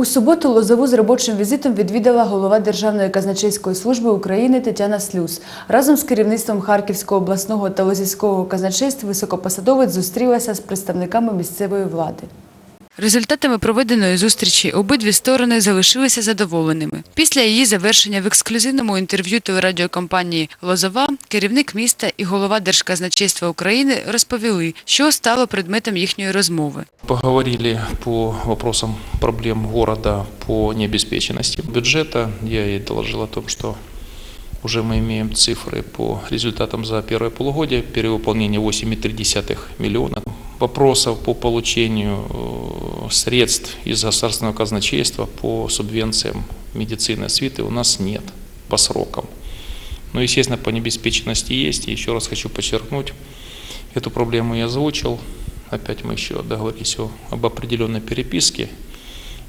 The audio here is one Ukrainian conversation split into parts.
У суботу Лозову з робочим візитом відвідала голова Державної казначейської служби України Тетяна Слюс. Разом з керівництвом Харківського обласного та Лозівського казначейств високопосадовець зустрілася з представниками місцевої влади. Результатами проведеної зустрічі обидві сторони залишилися задоволеними. Після її завершення в ексклюзивному інтерв'ю телерадіокомпанії Лозова керівник міста і голова Держказначейства України розповіли, що стало предметом їхньої розмови. Поговорили по вопросам проблем города по необеспеченности бюджета. Я ей доложил о том, что уже мы имеем цифры по результатам за первое полугодие, перевыполнение 8,3 миллиона. Вопросов по получению э, средств из государственного казначейства по субвенциям медицины освиты у нас нет по срокам. Но, естественно, по необеспеченности есть. И еще раз хочу подчеркнуть, эту проблему я озвучил. Опять мы еще договорились о- об определенной переписке.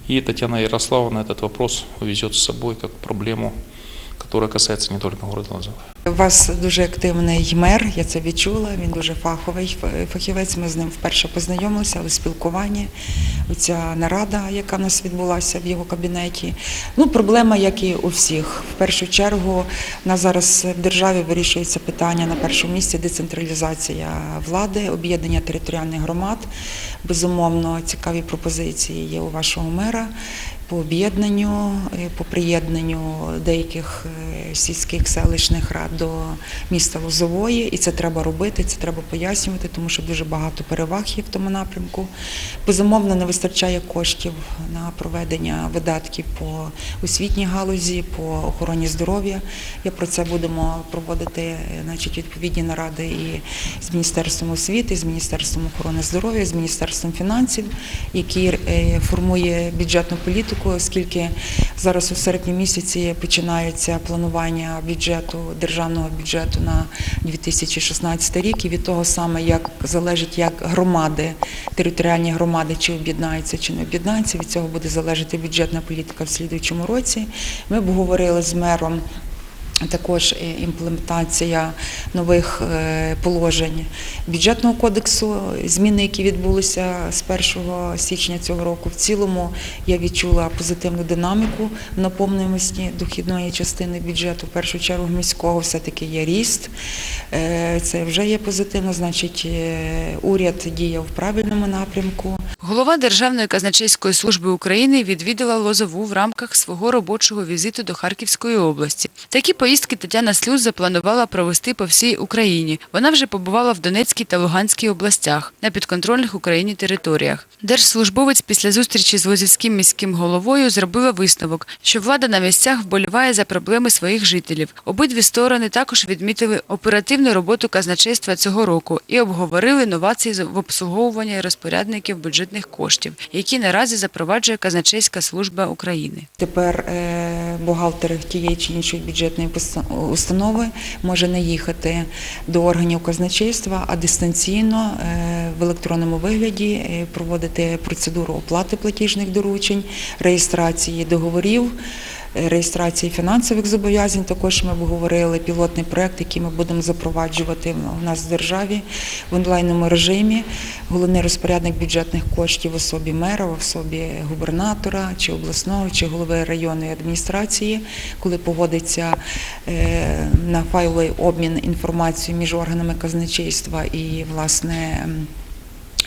И Татьяна Ярославовна этот вопрос увезет с собой как проблему, которая касается не только города Лозового. У вас дуже активний мер, я це відчула. Він дуже фаховий фахівець. Ми з ним вперше познайомилися, але спілкування. Оця нарада, яка в нас відбулася в його кабінеті. Ну, проблема, як і у всіх. В першу чергу, у нас зараз в державі вирішується питання на першому місці децентралізація влади, об'єднання територіальних громад. Безумовно, цікаві пропозиції є у вашого мера по об'єднанню, е, по приєднанню деяких е, сільських селищних рад до міста Лозової, і це треба робити, це треба пояснювати, тому що дуже багато переваг є в тому напрямку. Безумовно, не вистачає коштів на проведення видатків по освітній галузі, по охороні здоров'я. Я про це будемо проводити е, значить, відповідні наради і з Міністерством освіти, з Міністерством охорони здоров'я, з Міністерством фінансів, які е, формує бюджетну політику, оскільки зараз у серпні місяці починається планування бюджету державного бюджету на 2016 рік, і від того саме як залежить як громади, територіальні громади, чи об'єднаються, чи не об'єднаються. Від цього буде залежати бюджетна політика в слідуючому році. Ми обговорили з мером. Також е, імплементація нових е, положень бюджетного кодексу, зміни, які відбулися з 1 січня цього року. В цілому я відчула позитивну динаміку в наповнюваності дохідної частини бюджету. В першу чергу міського все-таки є ріст. Е, Це вже є позитивно, значить, уряд діє в правильному напрямку. Голова Державної казначейської служби України відвідала Лозову в рамках свого робочого візиту до Харківської області. Такі поїздки Тетяна Слюз запланувала провести по всій Україні. Вона вже побувала в Донецькій та Луганській областях на підконтрольних Україні територіях. Держслужбовець після зустрічі з Лозівським міським головою зробила висновок, що влада на місцях вболіває за проблеми своїх жителів. Обидві сторони також відмітили оперативну роботу казначейства цього року і обговорили новації в обслуговуванні розпорядників бюджетних коштів, які наразі запроваджує казначейська служба України. Тепер е, бухгалтер тієї чи іншої бюджетної установи може не їхати до органів казначейства, а дистанційно е, в електронному вигляді е, проводити процедуру оплати платіжних доручень, реєстрації договорів. Реєстрації фінансових зобов'язань також ми обговорили пілотний проект, який ми будемо запроваджувати у нас в державі в онлайному режимі. Головний розпорядник бюджетних коштів в особі мера, в особі губернатора чи обласного, чи голови районної адміністрації, коли погодиться е, на файловий обмін інформацією між органами казначейства і власне.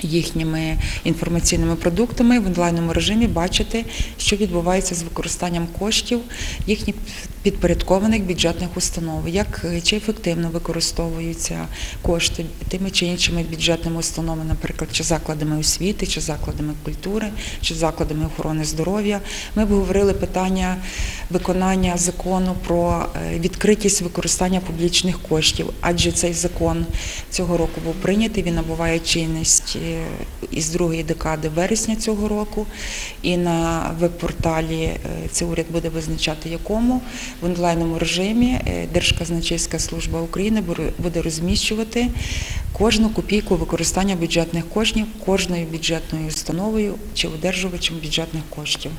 Їхніми інформаційними продуктами в онлайному режимі бачити, що відбувається з використанням коштів їхніх підпорядкованих бюджетних установ, як е, чи ефективно використовуються кошти тими чи іншими бюджетними установами, наприклад, чи закладами освіти, чи закладами культури, чи закладами охорони здоров'я. Ми обговорили питання виконання закону про е, відкритість використання публічних коштів, адже цей закон цього року був прийнятий, він набуває чинність е, із другої декади вересня цього року. І на веб-порталі е, це уряд буде визначати якому в онлайному режимі е, Держказначейська служба України буде розміщувати кожну копійку використання бюджетних коштів кожною бюджетною установою чи одержувачем бюджетних коштів.